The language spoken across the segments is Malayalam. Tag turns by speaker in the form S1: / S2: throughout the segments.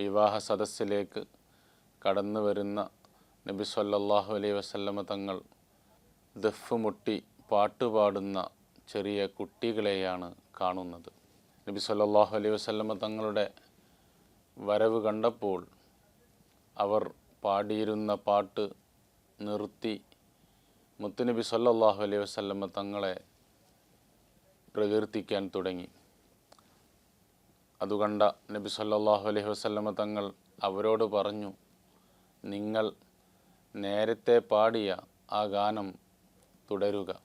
S1: വിവാഹ സദസ്സിലേക്ക് കടന്നു വരുന്ന നബി സല്ലല്ലാഹു അലൈഹി വസല്ലമ തങ്ങൾ ദഫ് മുട്ടി പാട്ടുപാടുന്ന ചെറിയ കുട്ടികളെയാണ് കാണുന്നത്. നബി സല്ലല്ലാഹു അലൈഹി വസല്ലമ തങ്ങളുടെ വരവ് കണ്ടപ്പോൾ അവർ പാടിയിരുന്ന പാട്ട് നിർത്തി മുത്തുനബി സല്ലല്ലാഹു അലൈഹി വസല്ലമ തങ്ങളെ പ്രകീർത്തിക്കാൻ തുടങ്ങി. അതുകണ്ട നബി സല്ലാഹു അലൈഹി വസ്ലമ തങ്ങൾ അവരോട് പറഞ്ഞു നിങ്ങൾ നേരത്തെ പാടിയ ആ ഗാനം തുടരുക.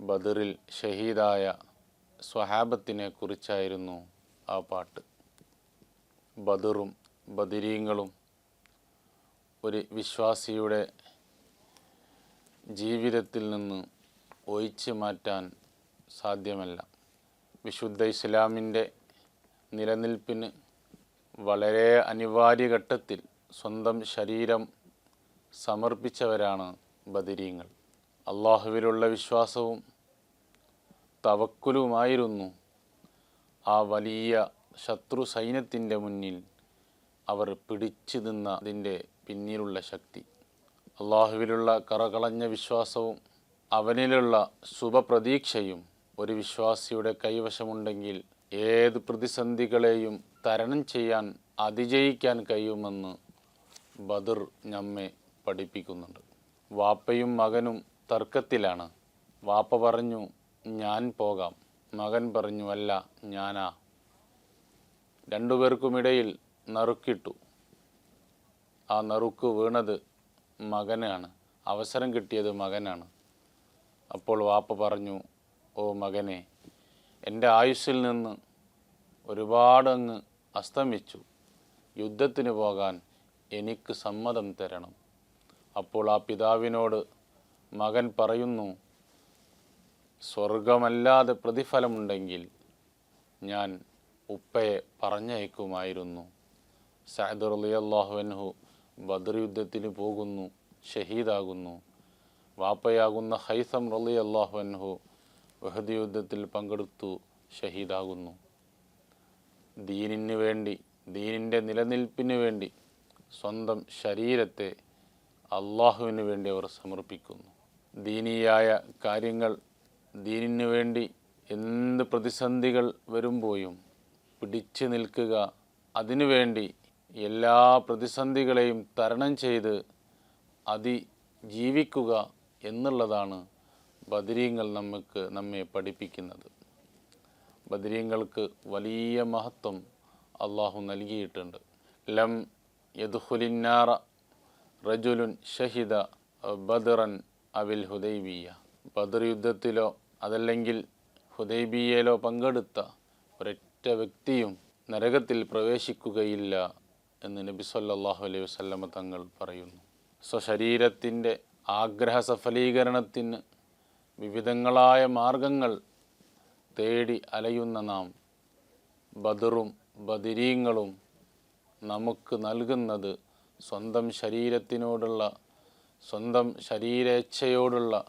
S1: ബദറിൽ ഷഹീദായ സ്വഹാബത്തിനെ കുറിച്ചായിരുന്നു ആ പാട്ട്. ബദറും ബദിരീങ്ങളും ഒരു വിശ്വാസിയുടെ ജീവിതത്തിൽ നിന്ന് ഒഴിച്ചു മാറ്റാൻ സാധ്യമല്ല. വിശുദ്ധ ഇസ്ലാമിന്റെ നിലനിൽപ്പിന് വളരെ അനിവാര്യ ഘട്ടത്തിൽ സ്വന്തം ശരീരം സമർപ്പിച്ചവരാണ് ബദരീങ്ങൾ. അള്ളാഹുവിലുള്ള വിശ്വാസവും തവക്കുലുമായിരുന്നു ആ വലിയ ശത്രു സൈന്യത്തിന്റെ മുന്നിൽ അവർ പിടിച്ചു നിന്നതിന്റെ പിന്നിലുള്ള ശക്തി. അള്ളാഹുവിലുള്ള കറകളഞ്ഞ വിശ്വാസവും അവനിലുള്ള ശുഭപ്രതീക്ഷയും ഒരു വിശ്വാസിയുടെ കൈവശമുണ്ടെങ്കിൽ ഏത് പ്രതിസന്ധികളെയും തരണം ചെയ്യാൻ അതിജയിക്കാൻ കഴിയുമെന്ന് ബദർ നമ്മെ പഠിപ്പിക്കുന്നുണ്ട്. വാപ്പയും മകനും തർക്കത്തിലാണ്. വാപ്പ പറഞ്ഞു ഞാൻ പോകാം. മകൻ പറഞ്ഞു അല്ല ഞാനാ. രണ്ടുപേർക്കുമിടയിൽ നറുക്കിട്ടു. ആ നറുക്ക് വീണത് മകനാണ്. അവസരം കിട്ടിയത് മകനാണ്. അപ്പോൾ വാപ്പ പറഞ്ഞു ഓ മകനെ എന്റെ ആയുസ്സിൽ നിന്ന് ഒരുപാടങ്ങ് അസ്തമിച്ചു. യുദ്ധത്തിന് പോകാൻ എനിക്ക് സമ്മതം തരണം. അപ്പോൾ ആ പിതാവിനോട് മകൻ പറയുന്നു സ്വർഗമല്ലാതെ പ്രതിഫലമുണ്ടെങ്കിൽ ഞാൻ ഉപ്പയെ പറഞ്ഞയക്കുമായിരുന്നു. സഅദ് റളിയല്ലാഹുവിൻഹു ബദർ യുദ്ധത്തിന് പോകുന്നു ഷഹീദാകുന്നു. വാപ്പയാകുന്ന ഹൈസം റളിയല്ലാഹുവിൻഹു വഹദ് യുദ്ധത്തിൽ പങ്കെടുത്തു ഷഹീദാകുന്നു. ദീനിന് വേണ്ടി ദീനിന്റെ നിലനിൽപ്പിന് വേണ്ടി സ്വന്തം ശരീരത്തെ അള്ളാഹുവിന് വേണ്ടി അവർ സമർപ്പിക്കുന്നു. ദീനീയായ കാര്യങ്ങൾ ദീനിന് വേണ്ടി എന്ത് പ്രതിസന്ധികൾ വരുമ്പോഴും പിടിച്ചു നിൽക്കുക അതിനുവേണ്ടി എല്ലാ പ്രതിസന്ധികളെയും തരണം ചെയ്ത് അതിജീവിക്കുക എന്നുള്ളതാണ് ബദരീങ്ങൾ നമുക്ക് നമ്മെ പഠിപ്പിക്കുന്നത്. ബദരീങ്ങൾക്ക് വലിയ മഹത്വം അള്ളാഹു നൽകിയിട്ടുണ്ട്. ലം യദുഹുലിന്നാറ റജുലുൻ ഷഹിദ ബദറൻ അവിൽ ഹുദൈബിയ ബദർ യുദ്ധത്തിലോ അതല്ലെങ്കിൽ ഹുദൈബിയയിലോ പങ്കെടുത്ത ഒരൊറ്റ വ്യക്തിയും നരകത്തിൽ പ്രവേശിക്കുകയില്ല എന്ന് നബി സല്ലാഹു അലൈഹി വസല്ലമ തങ്ങൾ പറയുന്നു. സ്വശരീരത്തിന്റെ ആഗ്രഹ സഫലീകരണത്തിന് വിവിധങ്ങളായ മാർഗങ്ങൾ തേടി അലയുന്ന നാം ബദറും ബദിരീങ്ങളും നമുക്ക് നൽകുന്നത് സ്വന്തം ശരീരത്തിനോടുള്ള സ്വന്തം ശരീരേച്ഛയോടുള്ള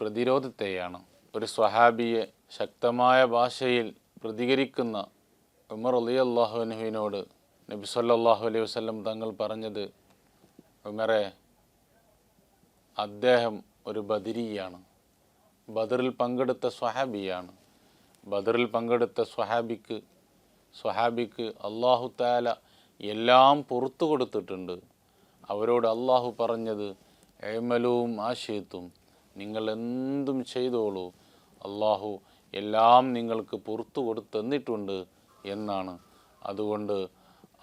S1: പ്രതിരോധത്തെയാണ്. ഒരു സ്വഹാബിയെ ശക്തമായ ഭാഷയിൽ പ്രതികരിക്കുന്ന ഉമർ അലി അള്ളാഹുനുവിനോട് നബി സല്ലാഹു അലൈഹി വസ്ലം തങ്ങൾ പറഞ്ഞത് ഉമറെ അദ്ദേഹം ഒരു ബദിരിയാണ്. ബദറിൽ പങ്കെടുത്ത സ്വഹാബിയാണ്. ബദറിൽ പങ്കെടുത്ത സ്വഹാബിക്ക് സ്വഹാബിക്ക് അള്ളാഹു താല എല്ലാം പുറത്തു കൊടുത്തിട്ടുണ്ട്. അവരോട് അള്ളാഹു പറഞ്ഞത് ഏമലവും ആശയത്തും നിങ്ങൾ എന്തും ചെയ്തോളൂ അള്ളാഹു എല്ലാം നിങ്ങൾക്ക് പുറത്തു കൊടുത്തന്നിട്ടുണ്ട് എന്നാണ്. അതുകൊണ്ട്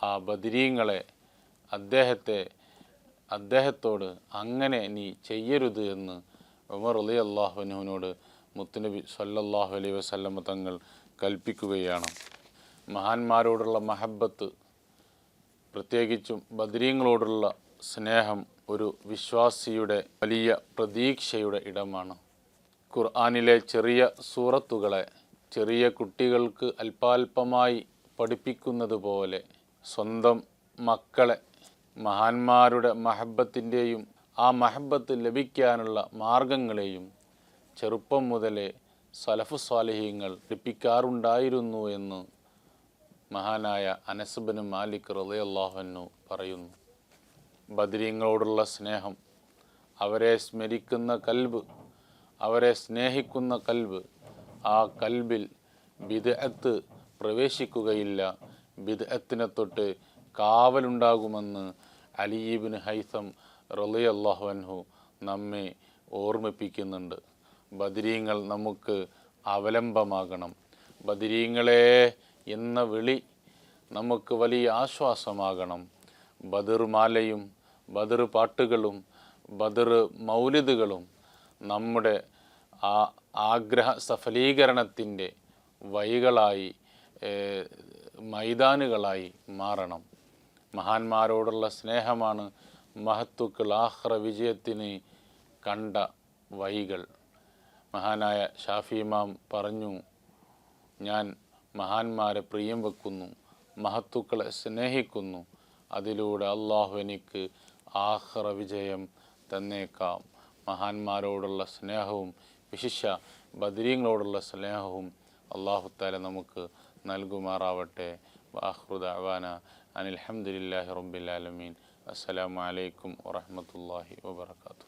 S1: ആ ബദിരീങ്ങളെ അദ്ദേഹത്തെ അദ്ദേഹത്തോട് അങ്ങനെ നീ ചെയ്യരുത് എന്ന് ഉമർ അലി അള്ളാഹുവിനോട് മുത്തുനബി സല്ലല്ലാഹു അലൈ വസല്ലമ തങ്ങൾ കൽപ്പിക്കുകയാണ്. മഹാന്മാരോടുള്ള മഹബത്ത് പ്രത്യേകിച്ചും ബദരീങ്ങളോടുള്ള സ്നേഹം ഒരു വിശ്വാസിയുടെ വലിയ പ്രതീക്ഷയുടെ ഇടമാണ്. ഖുർആാനിലെ ചെറിയ സൂറത്തുകളെ ചെറിയ കുട്ടികൾക്ക് അല്പാൽപമായി പഠിപ്പിക്കുന്നത് പോലെ സ്വന്തം മക്കളെ മഹാന്മാരുടെ മഹബത്തിന്റെയും ആ മഹബത്ത് ലഭിക്കാനുള്ള മാർഗങ്ങളെയും ചെറുപ്പം മുതലേ സലഫു സ്വാലിഹ്യങ്ങൾ ലഭിക്കാറുണ്ടായിരുന്നു എന്ന് മഹാനായ അനസബന് മാലിക് റളിയല്ലാഹു പറയുന്നു. ബദരീങ്ങളോടുള്ള സ്നേഹം അവരെ സ്മരിക്കുന്ന കൽബ് അവരെ സ്നേഹിക്കുന്ന കൽബ് ആ കൽബിൽ ബിദ്അത്ത് പ്രവേശിക്കുകയില്ല. ബിദ്അത്തിനെ തൊട്ട് കാവലുണ്ടാകുമെന്ന് അലീബിന് ഹൈസം റളിയല്ലാഹു അൻഹു നമ്മെ ഓർമ്മിപ്പിക്കുന്നുണ്ട്. ബദിരീങ്ങൾ നമുക്ക് അവലംബമാകണം. ബദിരീങ്ങളെ എന്ന വിളി നമുക്ക് വലിയ ആശ്വാസമാകണം. ബദർ മാലയും ബദർ പാട്ടുകളും ബദർ മൗലിദുകളും നമ്മുടെ ആ ആഗ്രഹ സഫലീകരണത്തിന്റെ വഴികളായി മൈതാനുകളായി മാറണം. മഹാന്മാരോടുള്ള സ്നേഹമാണ് മഹത്തുക്കൾ ആഹ്റ വിജയത്തിന് കണ്ട വഴികൾ. മഹാനായ ഷാഫി ഇമാം പറഞ്ഞു ഞാൻ മഹാന്മാരെ പ്രിയം വെക്കുന്നു മഹത്തുക്കളെ സ്നേഹിക്കുന്നു. അതിലൂടെ അള്ളാഹു എനിക്ക് ആഹ്റ വിജയം തന്നേക്കാം. മഹാന്മാരോടുള്ള സ്നേഹവും വിശിഷ ബദരീങ്ങളോടുള്ള സ്നേഹവും അള്ളാഹു താല നമുക്ക് നൽകുമാറാവട്ടെ. വാഹൃദാന അനിൽഹമ്മദില്ലാഹി റബ്ബിലാലമീൻ അസ്സലാമു അലൈക്കും വറഹമത്തല്ലാഹി വബർക്കാത്തു